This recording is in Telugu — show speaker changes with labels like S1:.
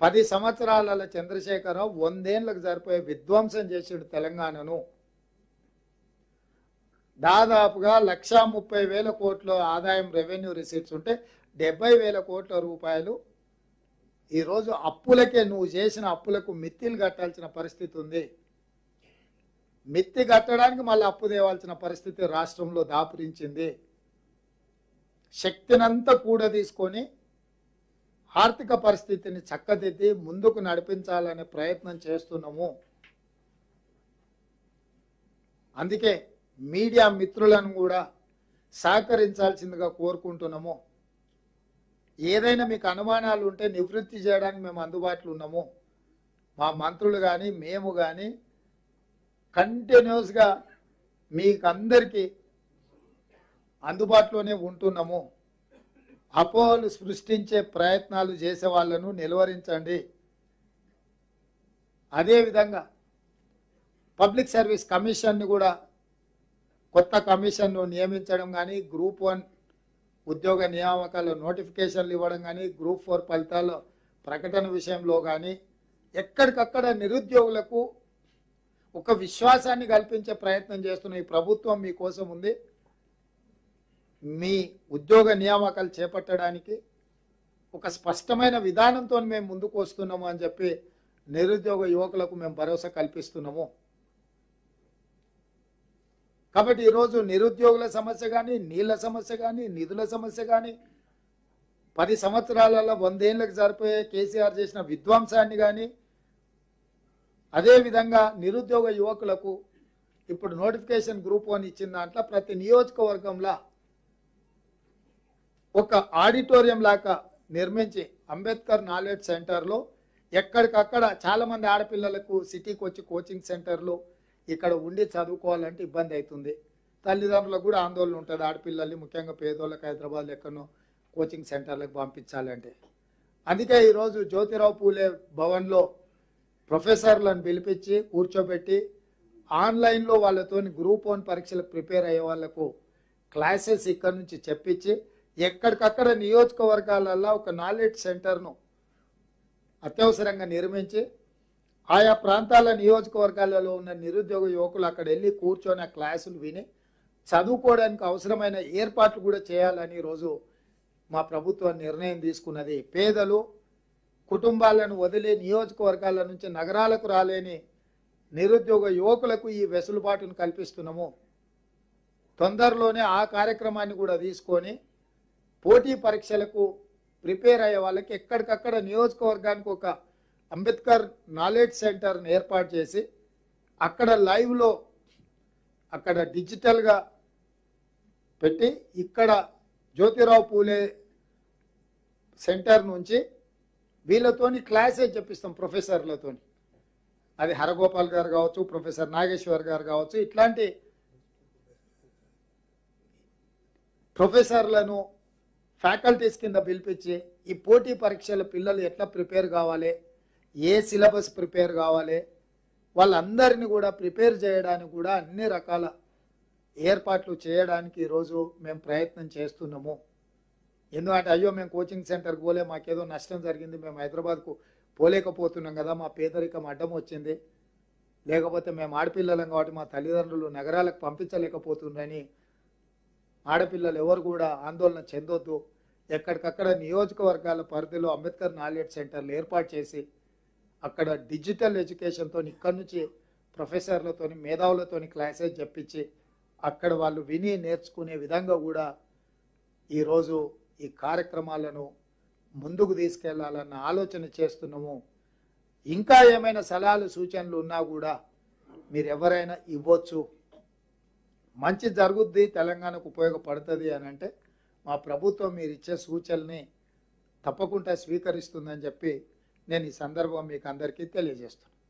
S1: పది సంవత్సరాలలో చంద్రశేఖరరావు వందేళ్ళకు సరిపోయే విధ్వంసం చేసాడు తెలంగాణను. దాదాపుగా లక్షా ముప్పై వేల కోట్ల ఆదాయం రెవెన్యూ రిసీట్స్ ఉంటే డెబ్బై వేల కోట్ల రూపాయలు ఈరోజు అప్పులకే నువ్వు చేసిన అప్పులకు మిత్తిలు కట్టాల్సిన పరిస్థితి ఉంది. మిత్తి కట్టడానికి మళ్ళీ అప్పు తేవాల్సిన పరిస్థితి రాష్ట్రంలో దాపురించింది. శక్తినంతా కూడా తీసుకొని ఆర్థిక పరిస్థితిని చక్కదిద్ది ముందుకు నడిపించాలనే ప్రయత్నం చేస్తున్నాము. అందుకే మీడియా మిత్రులను కూడా సహకరించాల్సిందిగా కోరుకుంటున్నాము. ఏదైనా మీకు అనుమానాలు ఉంటే నివృత్తి చేయడానికి మేము అందుబాటులో ఉన్నాము. మా మంత్రులు కానీ మేము కానీ కంటిన్యూస్గా మీకు అందరికీ అందుబాటులోనే ఉంటున్నాము. అపోహలు సృష్టించే ప్రయత్నాలు చేసే వాళ్ళను నిలువరించండి అదేవిధంగా పబ్లిక్ సర్వీస్ కమిషన్ను కూడా కొత్త కమిషన్ను నియమించడం కానీ గ్రూప్ వన్ ఉద్యోగ నియామకాలు నోటిఫికేషన్లు ఇవ్వడం కానీ గ్రూప్ ఫోర్ ఫలితాలు ప్రకటన విషయంలో కానీ ఎక్కడికక్కడ నిరుద్యోగులకు ఒక విశ్వాసాన్ని కల్పించే ప్రయత్నం చేస్తున్న ఈ ప్రభుత్వం మీకోసం ఉంది. మీ ఉద్యోగ నియామకాలు చేపట్టడానికి ఒక స్పష్టమైన విధానంతో మేము ముందుకు వస్తున్నాము అని చెప్పి నిరుద్యోగ యువకులకు మేము భరోసా కల్పిస్తున్నాము. కాబట్టి ఈరోజు నిరుద్యోగుల సమస్య కానీ నీళ్ళ సమస్య కానీ నిధుల సమస్య కానీ పది సంవత్సరాలలో వందేళ్ళకు సరిపోయే కేసీఆర్ చేసిన విధ్వంసాన్ని కానీ అదేవిధంగా నిరుద్యోగ యువకులకు ఇప్పుడు నోటిఫికేషన్ గ్రూప్ అని ఇచ్చిన దాంట్లో ప్రతి నియోజకవర్గంలో ఒక ఆడిటోరియం లాగా నిర్మించి అంబేద్కర్ నాలెడ్జ్ సెంటర్లో ఎక్కడికక్కడ చాలామంది ఆడపిల్లలకు సిటీకి వచ్చి కోచింగ్ సెంటర్లు ఇక్కడ ఉండి చదువుకోవాలంటే ఇబ్బంది అవుతుంది. తల్లిదండ్రులకు కూడా ఆందోళన ఉంటుంది. ఆడపిల్లల్ని ముఖ్యంగా పేదోళ్ళకి హైదరాబాద్ ఎక్కడో కోచింగ్ సెంటర్లకు పంపించాలంటే. అందుకే ఈరోజు జ్యోతిరావు పూలే భవన్లో ప్రొఫెసర్లను పిలిపించి కూర్చోబెట్టి ఆన్లైన్లో వాళ్ళతోని గ్రూప్ వన్ పరీక్షలకు ప్రిపేర్ అయ్యే వాళ్ళకు క్లాసెస్ ఇక్కడ నుంచి చెప్పించి ఎక్కడికక్కడ నియోజకవర్గాలలో ఒక నాలెడ్జ్ సెంటర్ను అత్యవసరంగా నిర్మించి ఆయా ప్రాంతాల నియోజకవర్గాలలో ఉన్న నిరుద్యోగ యువకులు అక్కడ వెళ్ళి కూర్చొని ఆ క్లాసులు విని చదువుకోవడానికి అవసరమైన ఏర్పాట్లు కూడా చేయాలని ఈరోజు మా ప్రభుత్వం నిర్ణయం తీసుకున్నది. పేదలు కుటుంబాలను వదిలి నియోజకవర్గాల నుంచి నగరాలకు రాలేని నిరుద్యోగ యువకులకు ఈ వెసులుబాటును కల్పిస్తున్నాము. తొందరలోనే ఆ కార్యక్రమాన్ని కూడా తీసుకొని పోటీ పరీక్షలకు ప్రిపేర్ అయ్యే వాళ్ళకి ఎక్కడికక్కడ నియోజకవర్గానికి ఒక అంబేద్కర్ నాలెడ్జ్ సెంటర్ని ఏర్పాటు చేసి అక్కడ లైవ్లో అక్కడ డిజిటల్గా పెట్టి ఇక్కడ జ్యోతిరావు పూలే సెంటర్ నుంచి వీళ్ళతోని క్లాసెస్ చెప్పిస్తాం ప్రొఫెసర్లతోని. అది హరగోపాల్ గారు కావచ్చు ప్రొఫెసర్ నాగేశ్వర్ గారు కావచ్చు ఇట్లాంటి ప్రొఫెసర్లను ఫ్యాకల్టీస్ కింద పిలిపించి ఈ పోటీ పరీక్షల పిల్లలు ఎట్లా ప్రిపేర్ కావాలి ఏ సిలబస్ ప్రిపేర్ కావాలి వాళ్ళందరినీ కూడా ప్రిపేర్ చేయడానికి కూడా అన్ని రకాల ఏర్పాట్లు చేయడానికి ఈరోజు మేము ప్రయత్నం చేస్తున్నాము. ఎందుకంటే అయ్యో మేము కోచింగ్ సెంటర్కి పోలే మాకేదో నష్టం జరిగింది మేము హైదరాబాద్కు పోలేకపోతున్నాం కదా మా పేదరికం అడ్డం వచ్చింది. లేకపోతే మేము ఆడపిల్లలం కాబట్టి మా తల్లిదండ్రులు నగరాలకు పంపించలేకపోతుందని ఆడపిల్లలు ఎవరు కూడా ఆందోళన చెందొద్దు. ఎక్కడికక్కడ నియోజకవర్గాల పరిధిలో అంబేద్కర్ నాలెడ్జ్ సెంటర్లు ఏర్పాటు చేసి అక్కడ డిజిటల్ ఎడ్యుకేషన్తో ఇక్కడి నుంచి ప్రొఫెసర్లతోని మేధావులతోని క్లాసెస్ చెప్పించి అక్కడ వాళ్ళు విని నేర్చుకునే విధంగా కూడా ఈరోజు ఈ కార్యక్రమాలను ముందుకు తీసుకెళ్ళాలన్న ఆలోచన చేస్తున్నాము. ఇంకా ఏమైనా సలహాలు సూచనలు ఉన్నా కూడా మీరు ఎవరైనా ఇవ్వచ్చు. మంచి జరుగుద్ది తెలంగాణకు ఉపయోగపడుతుంది అని అంటే మా ప్రభుత్వం మీరు ఇచ్చే సూచనల్ని తప్పకుండా స్వీకరిస్తుందని చెప్పి నేను ఈ సందర్భం మీకు అందరికీ తెలియజేస్తున్నాను.